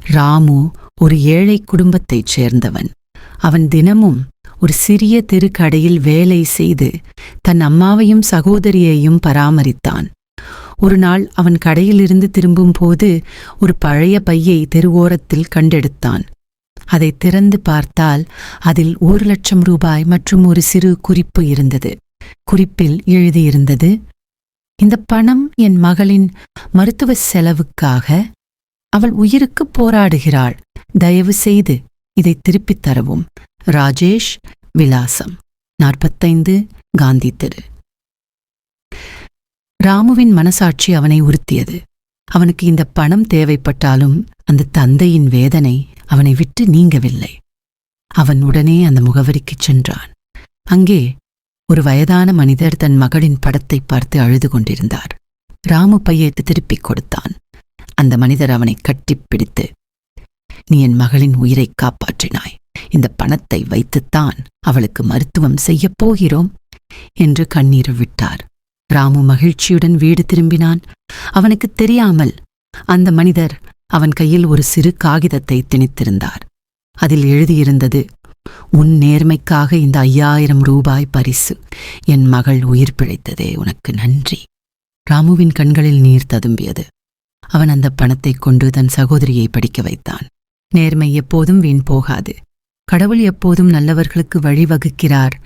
ராமு ஒரு ஏழை குடும்பத்தைச் சேர்ந்தவன். அவன் தினமும் ஒரு சிறிய தெருக்கடையில் வேலை செய்து தன் அம்மாவையும் சகோதரியையும் பராமரித்தான். ஒரு நாள் அவன் கடையிலிருந்து திரும்பும் போது ஒரு பழைய பையை தெருவோரத்தில் கண்டெடுத்தான். அதை திறந்து பார்த்தால் அதில் ஒரு லட்சம் ரூபாய் மற்றும் ஒரு சிறு குறிப்பு இருந்தது. குறிப்பில் எழுதியிருந்தது இந்த பணம் என் மகளின் மருத்துவ செலவுக்காக அவள் உயிருக்கு போராடுகிறாள். தயவு செய்து இதை திருப்பித் தரவும். ராஜேஷ் விலாசம். நாற்பத்தைந்து காந்தி தெரு. ராமுவின் மனசாட்சி அவனை உறுத்தியது. அவனுக்கு இந்த பணம் தேவைப்பட்டாலும் அந்த தந்தையின் வேதனை அவனை விட்டு நீங்கவில்லை. அவன் உடனே அந்த முகவரிக்குச் சென்றான். அங்கே ஒரு வயதான மனிதர் தன் மகளின் படத்தை பார்த்து அழுது கொண்டிருந்தார். ராமு பையை திருப்பிக் கொடுத்தான். அந்த மனிதர் அவனை கட்டிப் பிடித்து நீ என் மகளின் உயிரை காப்பாற்றினாய். இந்த பணத்தை வைத்துத்தான் அவளுக்கு மருத்துவம் செய்யப் போகிறோம் என்று கண்ணீர் விட்டார். ராமு மகிழ்ச்சியுடன் வீடு திரும்பினான். அவனுக்கு தெரியாமல் அந்த மனிதர் அவன் கையில் ஒரு சிறு காகிதத்தை திணித்திருந்தார். அதில் எழுதியிருந்தது உன் நேர்மைக்காக இந்த ஐயாயிரம் ரூபாய் பரிசு என் மகள் உயிர் பிழைத்ததே உனக்கு நன்றி. ராமுவின் கண்களில் நீர் ததும்பியது. அவன் அந்த பணத்தைக் கொண்டு தன் சகோதரியை படிக்க வைத்தான். நேர்மை எப்போதும் வீண் போகாது. கடவுள் எப்போதும் நல்லவர்களுக்கு வழிவகுக்கிறார்.